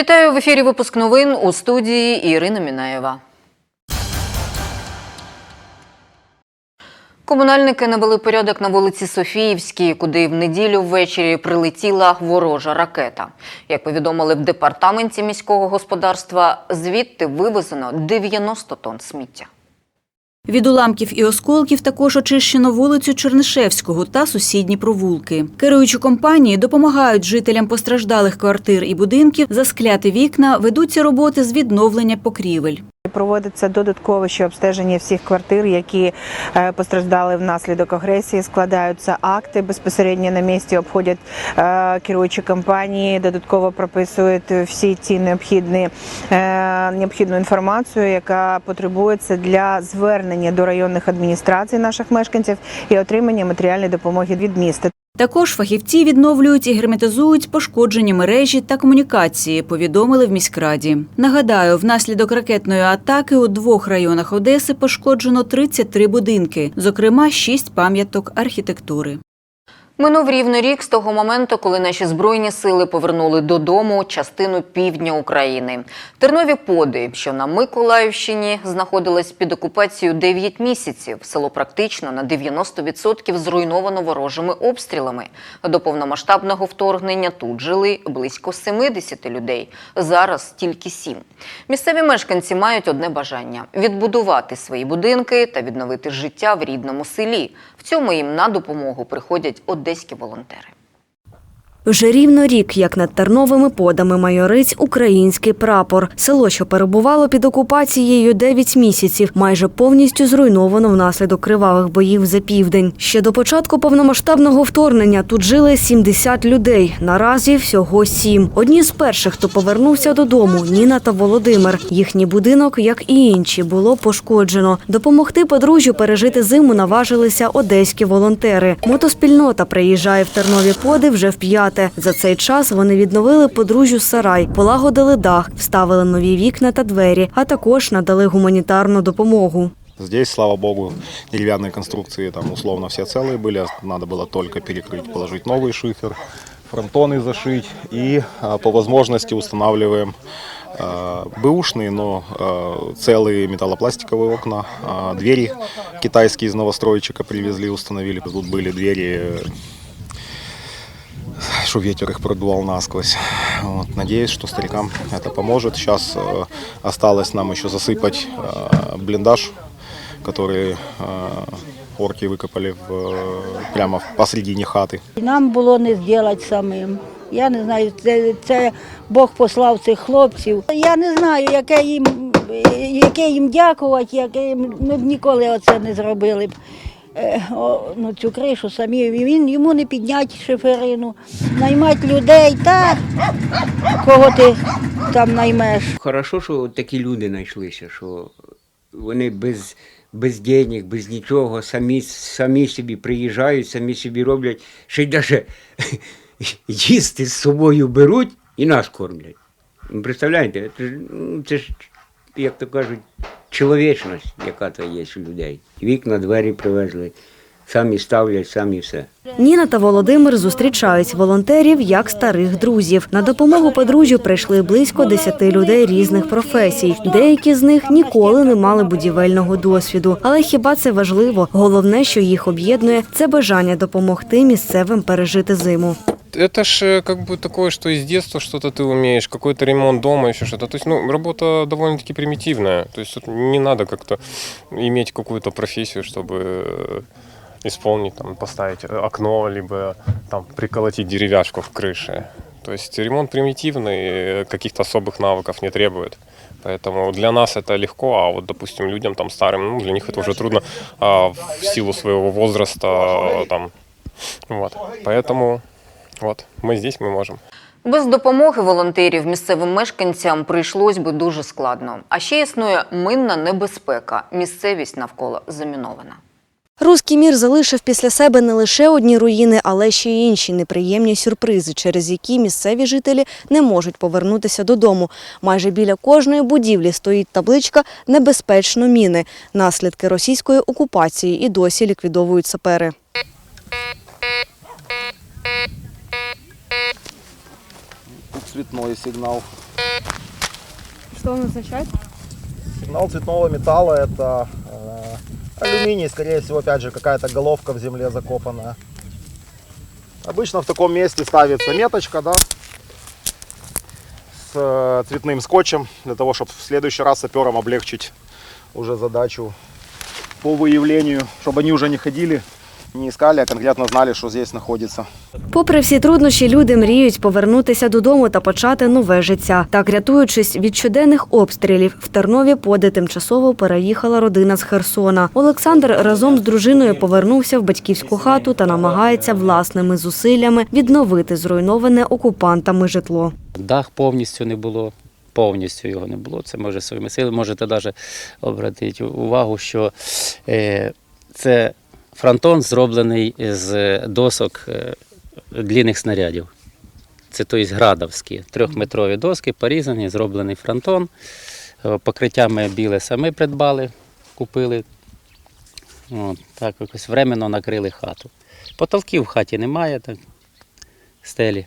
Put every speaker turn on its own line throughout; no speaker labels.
Вітаю в ефірі. Випуск новин у студії Ірина Мінаєва. Комунальники навели порядок на вулиці Софіївській, куди в неділю ввечері прилетіла ворожа ракета. Як повідомили в департаменті міського господарства, звідти вивезено 90 тонн сміття.
Від уламків і осколків також очищено вулицю Чернишевського та сусідні провулки. Керуючі компанії допомагають жителям постраждалих квартир і будинків заскляти вікна, ведуться роботи з відновлення покрівель.
Проводиться додаткове ще обстеження всіх квартир, які е, постраждали внаслідок агресії. Складаються акти безпосередньо на місці, обходять е, керуючі компанії, додатково прописують всі ці необхідні е, необхідну інформацію, яка потребується для звернення до районних адміністрацій наших мешканців і отримання матеріальної допомоги від міста.
Також фахівці відновлюють і герметизують пошкоджені мережі та комунікації, повідомили в міськраді. Нагадаю, внаслідок ракетної атаки у двох районах Одеси пошкоджено 33 будинки, зокрема 6 пам'яток архітектури.
Минув рівно рік з того моменту, коли наші збройні сили повернули додому частину півдня України. Тернові поди, що на Миколаївщині знаходились під окупацією 9 місяців. Село практично на 90% зруйновано ворожими обстрілами. До повномасштабного вторгнення тут жили близько 70 людей. Зараз тільки 7. Місцеві мешканці мають одне бажання відбудувати свої будинки та відновити життя в рідному селі. В цьому їм на допомогу приходять одеські волонтери.
Вже рівно рік, як над терновими подами майорить український прапор. Село, що перебувало під окупацією 9 місяців, майже повністю зруйновано внаслідок кривавих боїв за південь. Ще до початку повномасштабного вторгнення тут жили 70 людей. Наразі всього сім. Одні з перших, хто повернувся додому, Ніна та Володимир. Їхній будинок, як і інші, було пошкоджено. Допомогти подружжю пережити зиму наважилися одеські волонтери. Мотоспільнота приїжджає в Тернові поди вже в п'яте. За цей час вони відновили подружжю сарай, полагодили дах, вставили нові вікна та двері, а також надали гуманітарну допомогу.
Здесь, слава богу, деревянные конструкции там условно все целые были. Надо было только перекрыть, положить новый шифер, фронтоны зашить и а, по возможности устанавливаем а, бэушные, но а, целые металлопластиковые окна, а, двери китайские из новостройчика привезли, установили. Тут были двери что ветер их продувал насквозь. Вот. Надеюсь, что старикам это поможет. Сейчас э, осталось нам еще засыпать э, блиндаж, который э, орки выкопали в, э, прямо посредине хаты.
Нам було не зробити самим. Я не знаю, це, це Бог послав цих хлопців. Я не знаю, яке їм, яке їм дякувати, яке їм, ми б ніколи оце не зробили б. Е, ну, цю кришу самі. Він йому не підняти шиферину, наймати людей, та кого ти там наймеш.
Хорошо, що такі люди знайшлися, що вони без, без денег, без нічого, самі, самі собі приїжджають, самі собі роблять, ще й навіть їсти з собою беруть і нас кормлять. Представляєте, це ж, ну, це ж, як то кажуть, чоловічність, яка то є у людей. Вікна, двері привезли, самі ставлять, самі все.
Ніна та Володимир зустрічають волонтерів як старих друзів. На допомогу подружжю прийшли близько 10 людей різних професій. Деякі з них ніколи не мали будівельного досвіду. Але хіба це важливо? Головне, що їх об'єднує, це бажання допомогти місцевим пережити зиму.
Это ж э, как бы такое, что из детства что-то ты умеешь, какой-то ремонт дома, еще что-то. То есть, ну, работа довольно-таки примитивная. То есть, не надо как-то иметь какую-то профессию, чтобы э, исполнить, там, поставить окно, либо там приколотить деревяшку в крыше. То есть ремонт примитивный, э, каких-то особых навыков не требует. Поэтому для нас это легко, а вот, допустим, людям там старым, ну, для них это уже трудно а, в силу своего возраста, там, вот. Поэтому вот, мы здесь, мы можем.
Без допомоги волонтерів місцевим мешканцям прийшлось би дуже складно. А ще існує минна небезпека. Місцевість навколо замінована.
Руський мір залишив після себе не лише одні руїни, але ще й інші неприємні сюрпризи, через які місцеві жителі не можуть повернутися додому. Майже біля кожної будівлі стоїть табличка Небезпечно міни. Наслідки російської окупації і досі ліквідовують сапери.
Цветной сигнал.
Що він означає?
Сигнал цветного металла это э, алюминий, скорее всего, опять же, какая-то головка в земле закопанная. Обычно в таком месте ставится меточка, да, с э, цветным скотчем, для того, чтобы в следующий раз саперам облегчить уже задачу по выявлению, чтобы они уже не ходили, не искали, а конкретно знали, что здесь находится.
Попри всі труднощі, люди мріють повернутися додому та почати нове життя. Так, рятуючись від щоденних обстрілів, в Тернові поди тимчасово переїхала родина з Херсона. Олександр разом з дружиною повернувся в батьківську хату та намагається власними зусиллями відновити зруйноване окупантами житло.
Дах повністю не було, повністю його не було. Це може своїми силами. Можете навіть обратити увагу, що е, це фронтон зроблений з досок е, длінних снарядів. Це тобто градовські, трьохметрові доски, порізані, зроблений фронтон. Е, Покриття ми біле самі придбали, купили. От, так якось временно накрили хату. Потолків в хаті немає, так, стелі.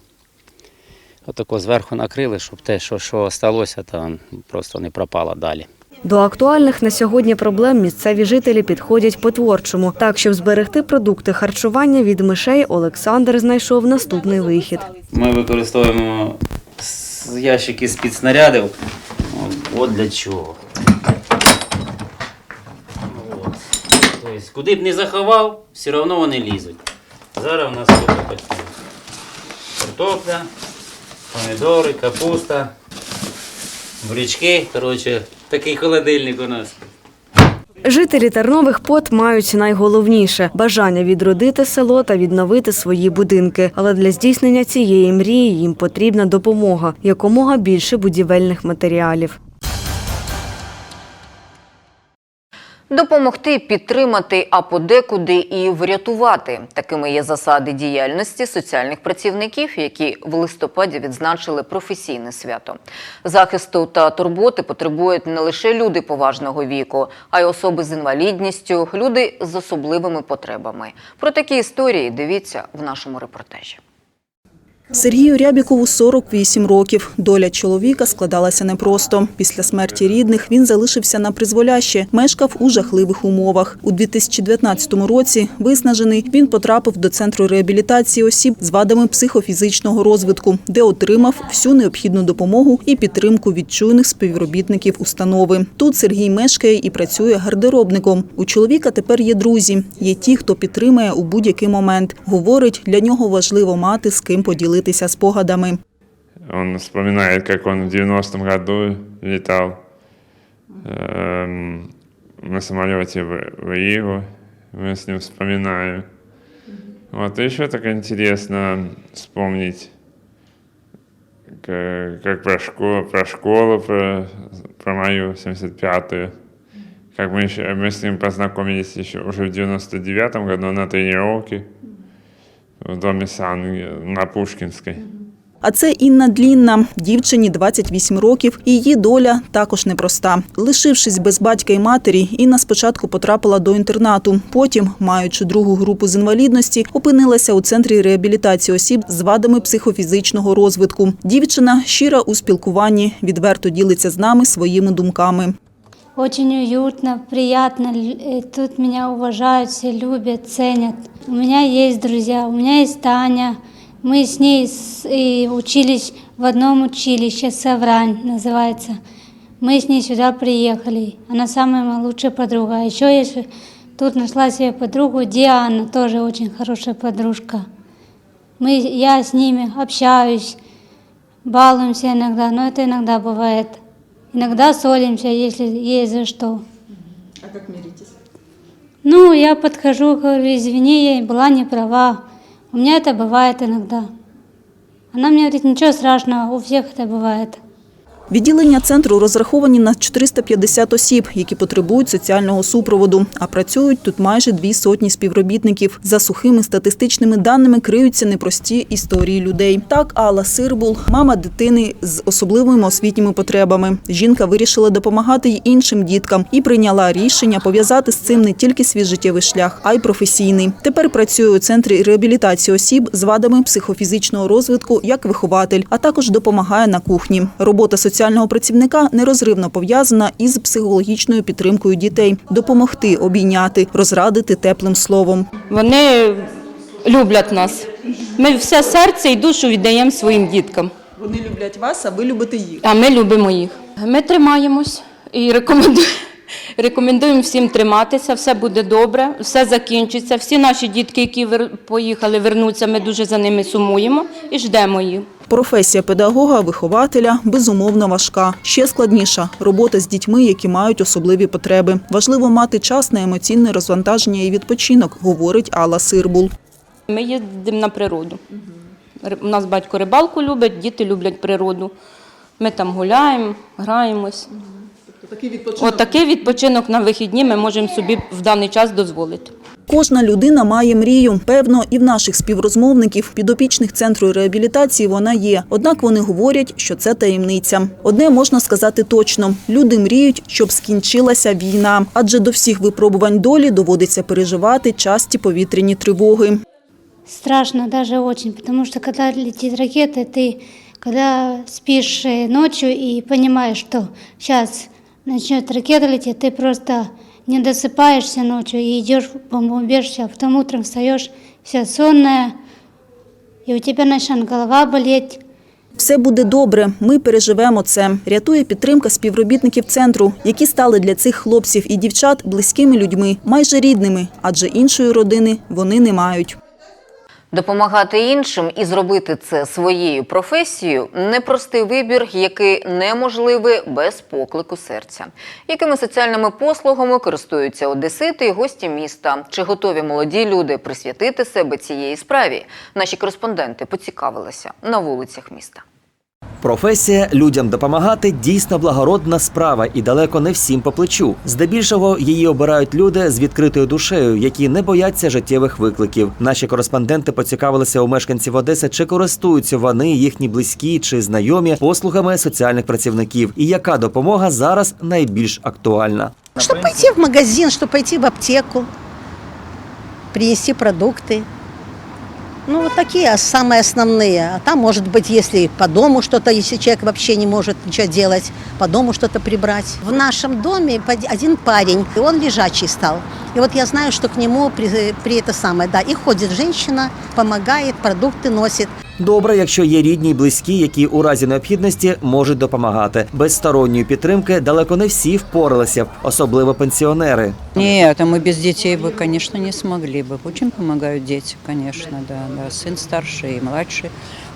Отако зверху накрили, щоб те, що, що сталося, там просто не пропало далі.
До актуальних на сьогодні проблем місцеві жителі підходять по-творчому. Так, щоб зберегти продукти харчування від мишей, Олександр знайшов наступний вихід.
Ми використовуємо ящики з-під снарядів. От, для чого. Тобто, куди б не заховав, все одно вони лізуть. Зараз у нас картопля, помідори, капуста, бурячки. Коротше, такий холодильник у нас.
Жителі Тернових пот мають найголовніше бажання відродити село та відновити свої будинки. Але для здійснення цієї мрії їм потрібна допомога, якомога більше будівельних матеріалів.
Допомогти, підтримати, а подекуди і врятувати. Такими є засади діяльності соціальних працівників, які в листопаді відзначили професійне свято. Захисту та турботи потребують не лише люди поважного віку, а й особи з інвалідністю, люди з особливими потребами. Про такі історії дивіться в нашому репортажі.
Сергію Рябікову 48 років. Доля чоловіка складалася непросто. Після смерті рідних він залишився на призволяще, мешкав у жахливих умовах. У 2019 році, виснажений, він потрапив до центру реабілітації осіб з вадами психофізичного розвитку, де отримав всю необхідну допомогу і підтримку від чуйних співробітників установи. Тут Сергій мешкає і працює гардеробником. У чоловіка тепер є друзі. Є ті, хто підтримує у будь-який момент. Говорить, для нього важливо мати з ким поділитися спогадами.
Он вспоминает, как он в 90-м году летал эм, на самолете в, в Ригу. Мы с ним вспоминаем. Вот, и еще так интересно вспомнить, как, как про, школу, про школу, про, про мою 75-ю. Как мы, еще, мы с ним познакомились еще уже в 99-м году на тренировке в доме Сан на Пушкинской.
А це Інна Длінна, дівчині 28 років, її доля також непроста. Лишившись без батька і матері, Інна спочатку потрапила до інтернату. Потім, маючи другу групу з інвалідності, опинилася у центрі реабілітації осіб з вадами психофізичного розвитку. Дівчина щира у спілкуванні, відверто ділиться з нами своїми думками.
Очень уютно, приятно. Л- э, Тут меня уважают, все любят, ценят. У меня есть друзья, у меня есть Таня. Мы с ней и учились в одном училище, Саврань называется. Мы с ней сюда приехали. Она самая моя лучшая подруга. А еще я тут нашла себе подругу Диана, тоже очень хорошая подружка. Мы, я с ними общаюсь, балуемся иногда, но это иногда бывает. Иногда ссоримся, если есть за что. А как миритесь? Ну, я подхожу, говорю, извини, я была не права. У меня это бывает иногда. Она мне говорит, ничего страшного, у всех это бывает.
Відділення центру розраховані на 450 осіб, які потребують соціального супроводу. А працюють тут майже дві сотні співробітників. За сухими статистичними даними криються непрості історії людей. Так, Алла Сирбул, мама дитини з особливими освітніми потребами. Жінка вирішила допомагати й іншим діткам і прийняла рішення пов'язати з цим не тільки свій життєвий шлях, а й професійний. Тепер працює у центрі реабілітації осіб з вадами психофізичного розвитку як вихователь, а також допомагає на кухні. Робота соціального працівника нерозривно пов'язана із психологічною підтримкою дітей, допомогти, обійняти, розрадити теплим словом.
Вони люблять нас. Ми все серце і душу віддаємо своїм діткам,
Вони люблять вас, а ви любите їх.
а ми любимо їх. Ми тримаємось і рекомендуємо. Рекомендуємо всім триматися, все буде добре, все закінчиться. Всі наші дітки, які поїхали, вернуться, ми дуже за ними сумуємо і ждемо їх.
Професія педагога, вихователя безумовно важка. Ще складніша робота з дітьми, які мають особливі потреби. Важливо мати час на емоційне розвантаження і відпочинок, говорить Алла Сирбул.
Ми їздимо на природу. Ри- У нас батько рибалку любить, діти люблять природу. Ми там гуляємо, граємось. От такий відпочинок на вихідні ми можемо собі в даний час дозволити.
Кожна людина має мрію. Певно, і в наших співрозмовників, підопічних центру реабілітації вона є. Однак вони говорять, що це таємниця. Одне можна сказати точно: люди мріють, щоб скінчилася війна, адже до всіх випробувань долі доводиться переживати часті повітряні тривоги.
Страшно даже очень, потому что когда летит ракета, ты когда спишь э, ночью и понимаешь, что сейчас начнет ракета лететь, ты просто не досыпаешься ночью и идешь в бомбоубежище, а потом утром встаешь вся сонная, и у тебя начнет голова болеть.
Все буде добре. Ми переживемо це. Рятує підтримка співробітників центру, які стали для цих хлопців і дівчат близькими людьми, майже рідними, адже іншої родини вони не мають.
Допомагати іншим і зробити це своєю професією непростий вибір, який неможливий без поклику серця. Якими соціальними послугами користуються одесити і гості міста? Чи готові молоді люди присвятити себе цієї справі? Наші кореспонденти поцікавилися на вулицях міста.
Професія людям допомагати дійсно благородна справа і далеко не всім по плечу. Здебільшого її обирають люди з відкритою душею, які не бояться життєвих викликів. Наші кореспонденти поцікавилися у мешканців Одеси, чи користуються вони, їхні близькі чи знайомі послугами соціальних працівників, і яка допомога зараз найбільш актуальна.
Чтобы пойти в магазин, чтобы пойти в аптеку, принести продукты. Ну, вот такие а самые основные. А там, может быть, если по дому что-то, если человек вообще не может ничего делать, по дому что-то прибрать. В нашем доме под- один парень, и он лежачий стал. И вот я знаю, что к нему при, при это самое, да, и ходит женщина, помогает, продукты носит.
Добре, якщо є рідні й близькі, які у разі необхідності можуть допомагати. Без сторонньої підтримки далеко не всі впоралися, б, особливо пенсіонери.
Нет, а мы без детей бы, конечно, не смогли бы. Очень помогают дети, конечно, да, да. Сын старший и младший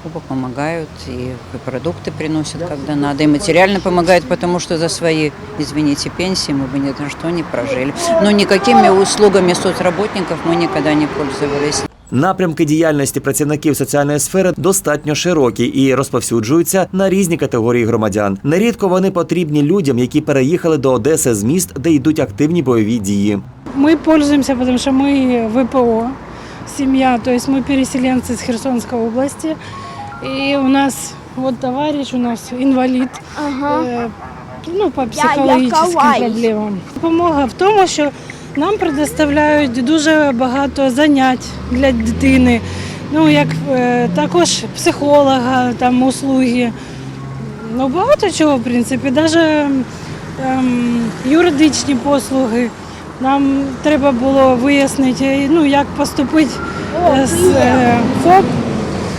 оба помогают, и продукты приносят, когда надо, и материально помогают, потому что за свои, извините, пенсии мы бы ни на что не прожили. Но никакими услугами соцработников мы никогда не пользовались.
Напрямки діяльності працівників соціальної сфери достатньо широкі і розповсюджуються на різні категорії громадян. Нерідко вони потрібні людям, які переїхали до Одеси з міст, де йдуть активні бойові дії.
Мы пользуемся, потому что мы ВПО, семья, то есть мы переселенцы из Херсонской области. И у нас вот товарищ у нас инвалид, э, ну, по психологическим проблемам. Допомога в тому, що нам предоставляють дуже багато занять для дитини. Ну, як е, також психолога, там услуги. Ну, багато чого, в принципі, навіть ем, юридичні послуги. Нам треба було вияснити, ну, як поступити е, з е, ФОП,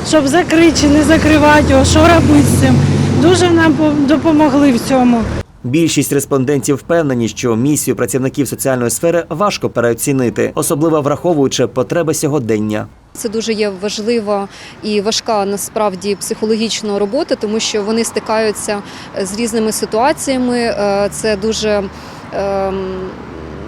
щоб закрити чи не закривати його, що робити з цим. Дуже нам допомогли в цьому.
Більшість респондентів впевнені, що місію працівників соціальної сфери важко переоцінити, особливо враховуючи потреби сьогодення.
Це дуже є важлива і важка насправді психологічна робота, тому що вони стикаються з різними ситуаціями. Е, Це дуже ем,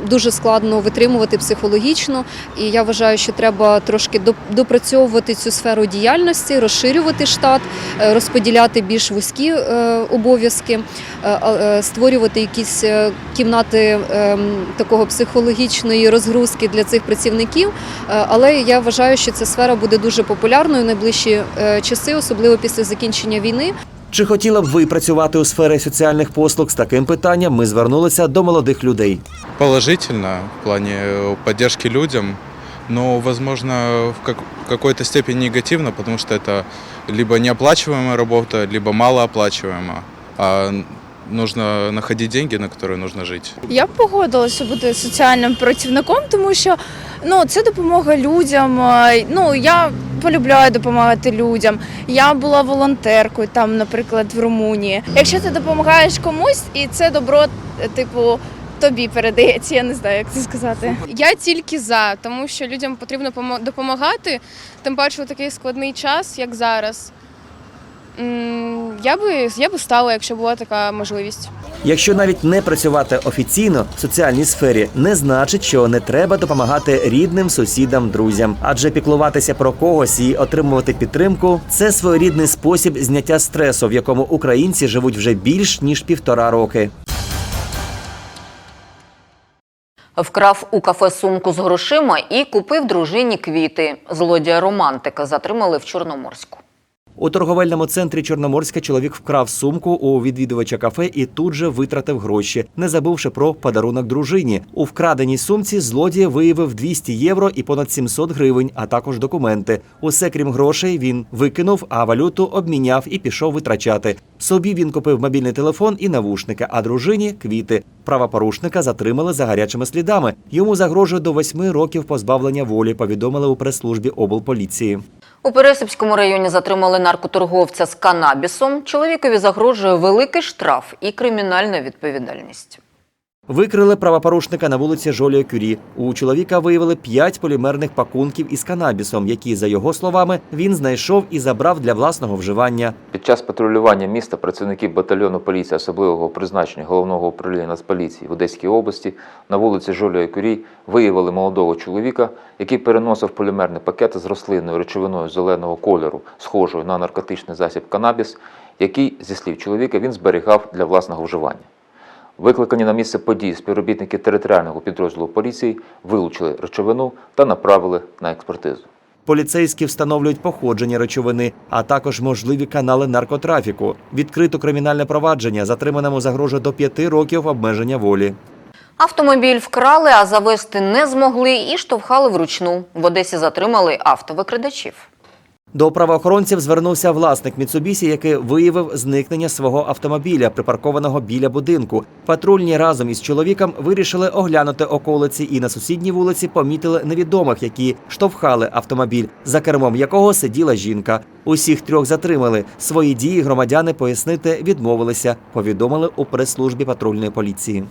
дуже складно витримувати психологічно. І я вважаю, що треба трошки доп- допрацьовувати цю сферу діяльності, розширювати штат, е, розподіляти більш вузькі е, обов'язки, е, створювати якісь кімнати е, такого психологічної розгрузки для цих працівників. Але я вважаю, що ця сфера буде дуже популярною в найближчі часи, особливо після закінчення війни.
Чи хотіла б ви працювати у сфері соціальних послуг з таким питанням? Ми звернулися до молодих людей.
Положительно в плане э, поддержки людям, но, возможно, в как- какой-то степени негативно, потому что это либо неоплачиваемая работа, либо малооплачиваемая. А нужно находить деньги, на которые нужно жить.
Я б погодилася бути соціальним працівником, тому що ну це допомога людям. е, Ну я полюбляю допомагати людям. Я була волонтеркою там, наприклад, в Румунії. Якщо ти допомагаєш комусь, і це добро, типу. Тобі передається, я не знаю, як це сказати.
Я тільки за, тому що людям потрібно допомагати, тим паче у такий складний час, як зараз. Я би, я би стала, якщо була така можливість.
Якщо навіть не працювати офіційно в соціальній сфері, не значить, що не треба допомагати рідним, сусідам, друзям. Адже піклуватися про когось і отримувати підтримку це своєрідний спосіб зняття стресу, в якому українці живуть вже більш ніж півтора роки.
Вкрав у кафе сумку з грошима і купив дружині квіти. Злодія романтика затримали в Чорноморську.
У торговельному центрі Чорноморська чоловік вкрав сумку у відвідувача кафе і тут же витратив гроші, не забувши про подарунок дружині. У вкраденій сумці злодій виявив 200 євро і понад 700 гривень, а також документи. Усе крім грошей він викинув, а валюту обміняв і пішов витрачати. Собі він купив мобільний телефон і навушники, а дружині квіти. Правопорушника затримали за гарячими слідами. Йому загрожує до восьми років позбавлення волі. Повідомили у прес-службі облполіції.
У Пересипському районі затримали наркоторговця з канабісом. Чоловікові загрожує великий штраф і кримінальна відповідальність.
Викрили правопорушника на вулиці Жолія Кюрі. У чоловіка виявили п'ять полімерних пакунків із канабісом, які, за його словами, він знайшов і забрав для власного вживання.
Під час патрулювання міста працівники батальйону поліції особливого призначення головного управління Нацполіції в Одеській області на вулиці Жолія Курій виявили молодого чоловіка, який переносив полімерний пакет з рослинною речовиною зеленого кольору, схожою на наркотичний засіб канабіс, який, зі слів чоловіка, він зберігав для власного вживання. Викликані на місце події співробітники територіального підрозділу поліції вилучили речовину та направили на експертизу.
Поліцейські встановлюють походження речовини, а також можливі канали наркотрафіку. Відкрито кримінальне провадження затриманому загрожує до п'яти років обмеження волі.
Автомобіль вкрали, а завести не змогли і штовхали вручну. В Одесі затримали автовикрадачів.
До правоохоронців звернувся власник Міцубісі, який виявив зникнення свого автомобіля, припаркованого біля будинку. Патрульні разом із чоловіком вирішили оглянути околиці і на сусідній вулиці помітили невідомих, які штовхали автомобіль, за кермом якого сиділа жінка. Усіх трьох затримали. Свої дії громадяни пояснити відмовилися. Повідомили у прес-службі патрульної поліції.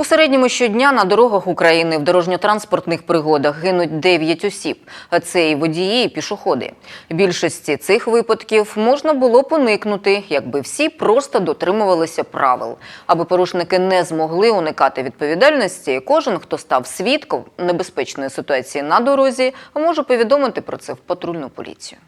У середньому щодня на дорогах України в дорожньо-транспортних пригодах гинуть 9 осіб. Це і водії, і пішоходи. Більшості цих випадків можна було б уникнути, якби всі просто дотримувалися правил. Аби порушники не змогли уникати відповідальності, кожен, хто став свідком небезпечної ситуації на дорозі, може повідомити про це в патрульну поліцію.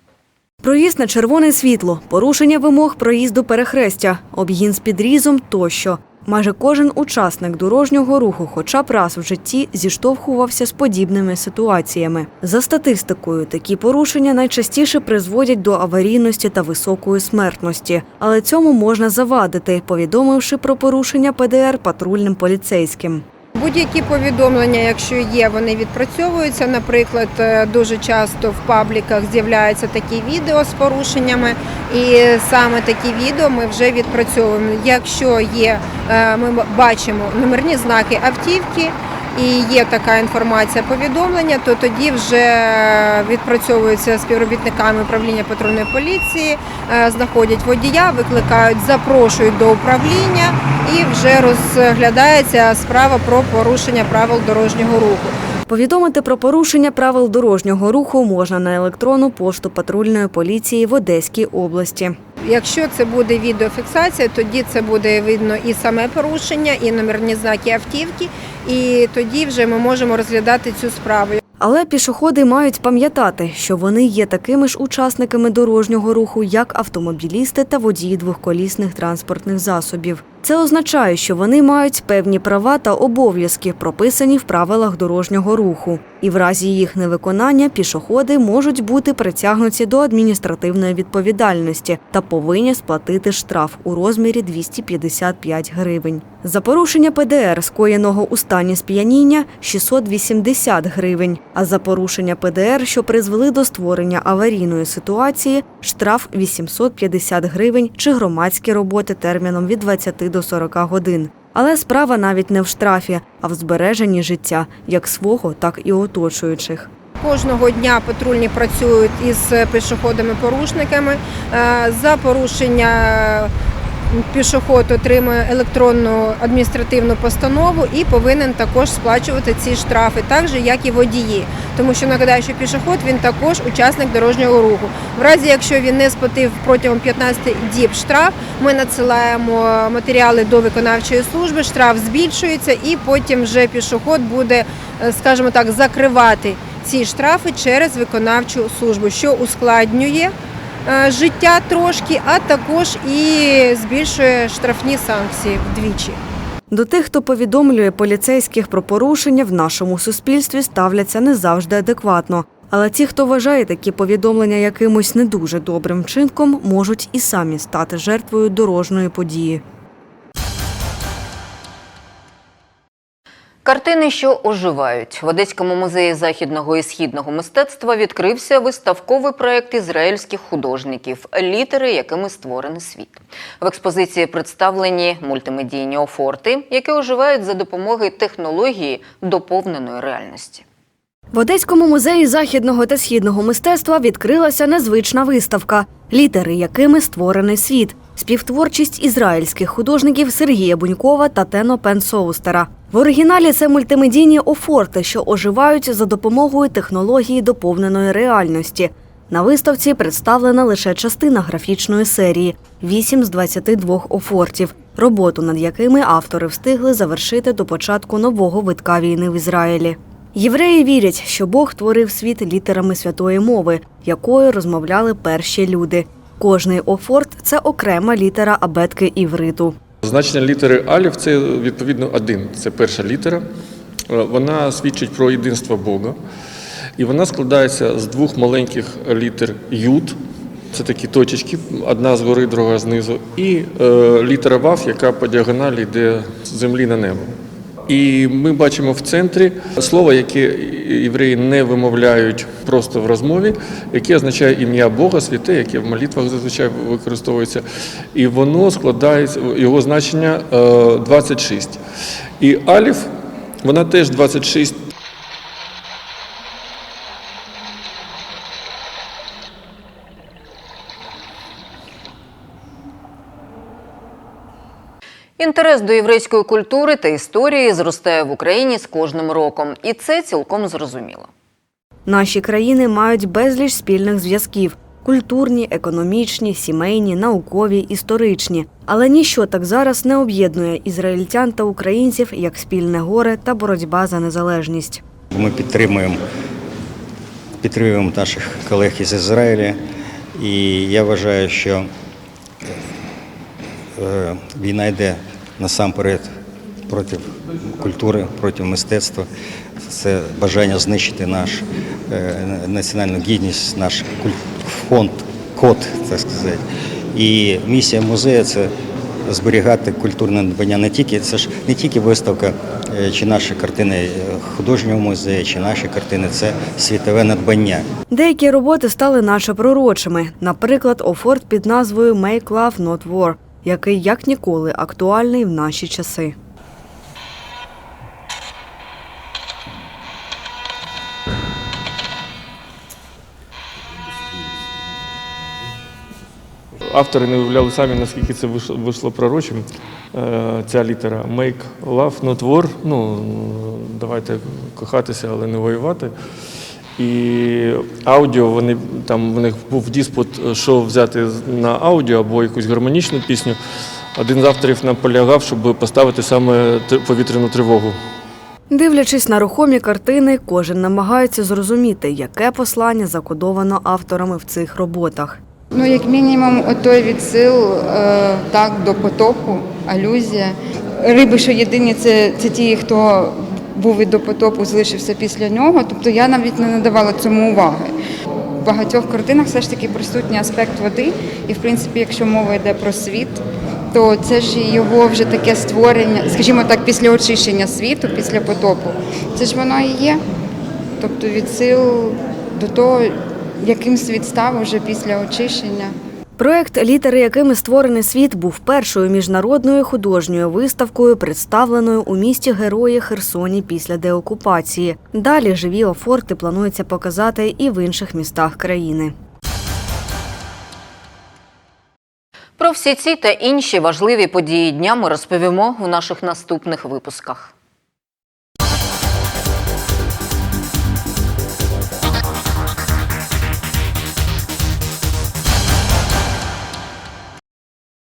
Проїзд на червоне світло, порушення вимог проїзду перехрестя, об'їзд з підрізом тощо. Майже кожен учасник дорожнього руху, хоча б раз в житті, зіштовхувався з подібними ситуаціями. За статистикою, такі порушення найчастіше призводять до аварійності та високої смертності. Але цьому можна завадити, повідомивши про порушення ПДР патрульним поліцейським.
Будь-які повідомлення, якщо є, вони відпрацьовуються. Наприклад, е, дуже часто в пабліках з'являються такі відео з порушеннями, і саме такі відео ми вже відпрацьовуємо. Якщо є, е, ми бачимо номерні знаки автівки. І є така інформація повідомлення, то тоді вже відпрацьовуються співробітниками управління патрульної поліції, е, знаходять водія, викликають, запрошують до управління і вже розглядається справа про порушення правил дорожнього руху.
Повідомити про порушення правил дорожнього руху можна на електронну пошту патрульної поліції в Одеській області.
Якщо це буде відеофіксація, тоді це буде видно і саме порушення, і номерні знаки автівки, і тоді вже ми можемо розглядати цю справу.
Але пішоходи мають пам'ятати, що вони є такими ж учасниками дорожнього руху, як автомобілісти та водії двохколісних транспортних засобів. Це означає, що вони мають певні права та обов'язки, прописані в правилах дорожнього руху. І в разі їх невиконання пішоходи можуть бути притягнуті до адміністративної відповідальності та повинні сплатити штраф у розмірі 255 гривень. За порушення ПДР, скоєного у стані сп'яніння, 680 гривень. А за порушення ПДР, що призвели до створення аварійної ситуації, штраф 850 гривень чи громадські роботи терміном від 20 до 40 годин. Але справа навіть не в штрафі, а в збереженні життя як свого, так і оточуючих.
Кожного дня патрульні працюють із пішоходами-порушниками. Е, За порушення пішоход отримує електронну адміністративну постанову і повинен також сплачувати ці штрафи, так же як і водії. Тому що нагадаю, що пішоход він також учасник дорожнього руху. В разі, якщо він не сплатив протягом 15 діб штраф, ми надсилаємо матеріали до виконавчої служби, штраф збільшується, і потім вже пішоход буде, е, скажімо так, закривати ці штрафи через виконавчу службу, що ускладнює життя трошки, а також і збільшує штрафні санкції вдвічі.
До тих, хто повідомлює поліцейських про порушення, в нашому суспільстві ставляться не завжди адекватно. Але ті, хто вважає такі повідомлення якимось не дуже добрим вчинком, можуть і самі стати жертвою дорожньої події.
Картини, що оживають в Одеському музеї західного і східного мистецтва відкрився виставковий проект ізраїльських художників літери, якими створений світ. В експозиції представлені мультимедійні офорти, які оживають за допомогою технології доповненої реальності.
В Одеському музеї західного та східного мистецтва відкрилася незвична виставка літери, якими створений світ. Співтворчість ізраїльських художників Сергія Бунькова та Тено Пенсоустера. В оригіналі це мультимедійні офорти, що оживають за допомогою технології доповненої реальності. На виставці представлена лише частина графічної серії 8 з 22 офортів, роботу над якими автори встигли завершити до початку нового витка війни в Ізраїлі. Євреї вірять, що Бог творив світ літерами святої мови, якою розмовляли перші люди. Кожний офорт це окрема літера абетки івриту.
Значення літери Алів це відповідно один. Це перша літера. Е, Вона свідчить про єдинство Бога. І вона складається з двох маленьких літер Юд. Це такі точечки, одна згори, друга знизу, і е, літера Вав, яка по діагоналі йде з землі на небо. І ми бачимо в центрі слово, яке євреї не вимовляють просто в розмові, яке означає ім'я Бога, святе, яке в молитвах зазвичай використовується. І воно складається, його значення е, 26. І Аліф, вона теж 26.
Інтерес до єврейської культури та історії зростає в Україні з кожним роком, і це цілком зрозуміло.
Наші країни мають безліч спільних зв'язків: культурні, економічні, сімейні, наукові, історичні. Але ніщо так зараз не об'єднує ізраїльтян та українців як спільне горе та боротьба за незалежність.
Ми підтримуємо, підтримуємо наших колег із Ізраїля, і я вважаю, що е, війна йде насамперед проти культури, проти мистецтва. Це бажання знищити наш е, національну гідність, наш фонд, код, так сказати. І місія музею це зберігати культурне надбання не тільки це ж не тільки виставка е, чи наші картини художнього музею, чи наші картини, це світове надбання.
Деякі роботи стали наче пророчими. Наприклад, офорт під назвою «Make Love, Not War», який як ніколи актуальний в наші часи.
Автори не уявляли самі, наскільки це вийшло, пророчим. Е, Ця літера Make Love Not War, ну, давайте кохатися, але не воювати. І аудіо, вони там в них був диспут, що взяти на аудіо або якусь гармонічну пісню. Один з авторів наполягав, щоб поставити саме тр- повітряну тривогу.
Дивлячись на рухомі картини, кожен намагається зрозуміти, яке послання закодовано авторами в цих роботах.
Ну, як мінімум, той відсил е, так, до потопу, алюзія. Риби, що єдині, це, це ті, хто був і до потопу, залишився після нього. Тобто я навіть не надавала цьому уваги. В багатьох картинах все ж таки присутній аспект води. І, в принципі, якщо мова йде про світ, то це ж його вже таке створення, скажімо так, після очищення світу, після потопу. Це ж воно і є. Тобто відсил до того, яким світ став уже після очищення.
Проект, літери якими створений світ, був першою міжнародною художньою виставкою, представленою у місті Герої Херсоні після деокупації. Далі живі офорти планується показати і в інших містах країни.
Про всі ці та інші важливі події дня ми розповімо у наших наступних випусках.